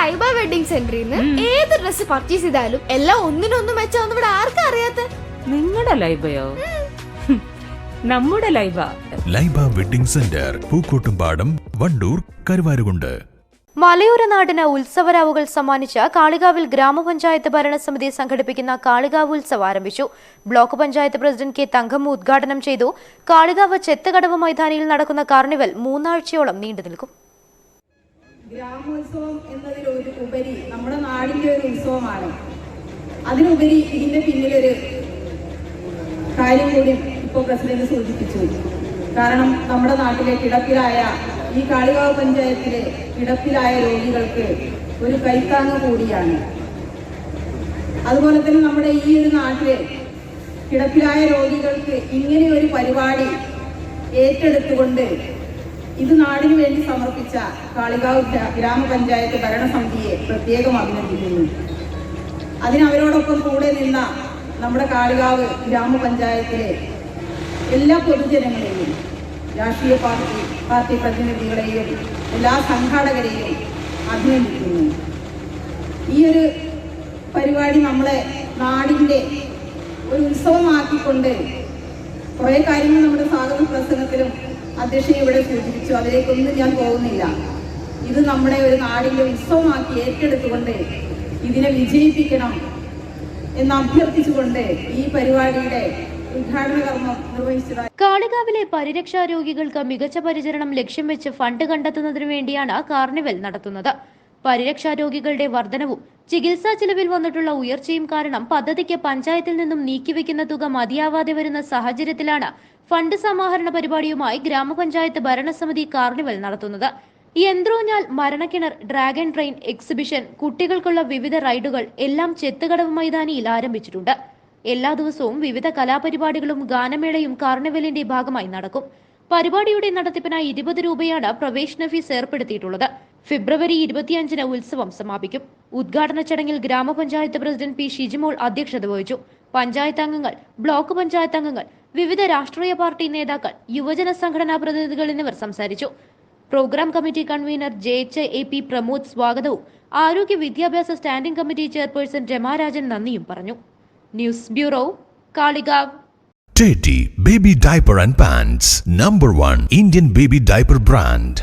Laiba wedding സെന്ററിൽ നിന്ന് ഏത് ഡ്രസ് പർച്ചേസ് ചെയ്താലും എല്ലാം ഒന്നിനൊന്നും മെച്ചാന്ന് ഇവിടെ ആർക്കും അറിയാത്ത? നിങ്ങളുടെ ലൈബയോ? നമ്മുടെ Laiba. Laiba wedding centre Pookkottumpadam Wandoor Karuvarakundu. മലയോര നാടിന് ഉത്സവരാവുകൾ സമ്മാനിച്ച കാളികാവിൽ ഗ്രാമപഞ്ചായത്ത് ഭരണസമിതി സംഘടിപ്പിക്കുന്ന കാളികാവ് ഉത്സവം ആരംഭിച്ചു. Block panchayat president K Thankam ഉദ്ഘാടനം ചെയ്തു. കാളികാവ് ചെത്തകടവ് മൈതാനിയിൽ നടക്കുന്ന കാർണിവൽ മൂന്നാഴ്ചയോളം നീണ്ടു നിൽക്കും. ഗ്രാമോത്സവം എന്നതിലൊരു ഉപരി നമ്മുടെ നാടിന്റെ ഒരു ഉത്സവമാണ്. അതിനുപരി ഇതിന്റെ പിന്നിലൊരു കാര്യം കൂടി ഇപ്പോൾ പ്രസിഡന്റ് സൂചിപ്പിച്ചു. കാരണം നമ്മുടെ നാട്ടിലെ കിടപ്പിലായ ഈ കാളികാവ് പഞ്ചായത്തിലെ കിടപ്പിലായ രോഗികൾക്ക് ഒരു കൈത്താങ്ങ് കൂടിയാണ്. അതുപോലെ തന്നെ നമ്മുടെ ഈ ഒരു നാട്ടിലെ കിടപ്പിലായ രോഗികൾക്ക് ഇങ്ങനെ ഒരു പരിപാടി ഏറ്റെടുത്തുകൊണ്ട് ഇത് നാടിനു വേണ്ടി സമർപ്പിച്ച കാളികാവ് ഗ്രാമപഞ്ചായത്ത് ഭരണസമിതിയെ പ്രത്യേകം അഭിനന്ദിക്കുന്നു. അതിന് അവരോടൊപ്പം കൂടെ നിന്ന നമ്മുടെ കാളികാവ് ഗ്രാമപഞ്ചായത്തിലെ എല്ലാ പൊതുജനങ്ങളെയും രാഷ്ട്രീയ പാർട്ടി പാർട്ടി പ്രതിനിധികളെയും എല്ലാ സംഘാടകരെയും അഭിനന്ദിക്കുന്നു. ഈ ഒരു പരിപാടി നമ്മളെ നാടിന്റെ ഒരു ഉത്സവമാക്കിക്കൊണ്ട് കുറേ കാര്യങ്ങൾ നമ്മുടെ സ്വാഗത പ്രസംഗത്തിലും അധ്യക്ഷൻ ഇവിടെ സൂചിപ്പിച്ചു. അതിലേക്കൊന്നും ഞാൻ പോകുന്നില്ല. ഇത് നമ്മുടെ ഒരു നാടിന്റെ ഉത്സവമാക്കി ഏറ്റെടുത്തുകൊണ്ട് ഇതിനെ വിജയിപ്പിക്കണം എന്ന് അഭ്യർത്ഥിച്ചുകൊണ്ട് ഈ പരിപാടിയുടെ കാളികാവിലെ പരിരക്ഷാ രോഗികൾക്ക് മികച്ച പരിചരണം ലക്ഷ്യം വെച്ച് ഫണ്ട് കണ്ടെത്തുന്നതിനു വേണ്ടിയാണ് കാർണിവൽ നടത്തുന്നത്. പരിരക്ഷാ രോഗികളുടെ വർധനവും ചികിത്സാ ചിലവിൽ വന്നിട്ടുള്ള ഉയർച്ചയും കാരണം പദ്ധതിക്ക് പഞ്ചായത്തിൽ നിന്നും നീക്കിവെക്കുന്ന തുക മതിയാവാതെ വരുന്ന സാഹചര്യത്തിലാണ് ഫണ്ട് സമാഹരണ പരിപാടിയുമായി ഗ്രാമപഞ്ചായത്ത് ഭരണസമിതി കാർണിവൽ നടത്തുന്നത്. യന്ത്രോഞ്ഞാൽ മരണക്കിണർ ഡ്രാഗൺ ട്രെയിൻ എക്സിബിഷൻ കുട്ടികൾക്കുള്ള വിവിധ റൈഡുകൾ എല്ലാം ചെത്തുകടവ് മൈതാനിയിൽ ആരംഭിച്ചിട്ടുണ്ട്. എല്ലാ ദിവസവും വിവിധ കലാപരിപാടികളും ഗാനമേളയും കാർണിവലിന്റെ ഭാഗമായി നടക്കും. പരിപാടിയുടെ നടത്തിപ്പിനായി ഇരുപത് രൂപയാണ് പ്രവേശന ഫീസ് ഏർപ്പെടുത്തിയിട്ടുള്ളത്. ഫെബ്രുവരി ഇരുപത്തിയഞ്ചിന് ഉത്സവം സമാപിക്കും. ഉദ്ഘാടന ചടങ്ങിൽ ഗ്രാമപഞ്ചായത്ത് പ്രസിഡന്റ് പി ഷിജിമോൾ അധ്യക്ഷത വഹിച്ചു. പഞ്ചായത്ത് അംഗങ്ങൾ ബ്ലോക്ക് പഞ്ചായത്ത് അംഗങ്ങൾ വിവിധ രാഷ്ട്രീയ പാർട്ടി നേതാക്കൾ യുവജന സംഘടനാ പ്രതിനിധികൾ എന്നിവർ സംസാരിച്ചു. Programme committee convener J H A P Pramod സ്വാഗതവും ആരോഗ്യ വിദ്യാഭ്യാസ സ്റ്റാൻഡിംഗ് കമ്മിറ്റി ചെയർപേഴ്സൺ രമാരാജൻ നന്ദിയും പറഞ്ഞു. News bureau Kalikavu. Teddy Baby Diaper and Pants, number 1 Indian baby diaper brand.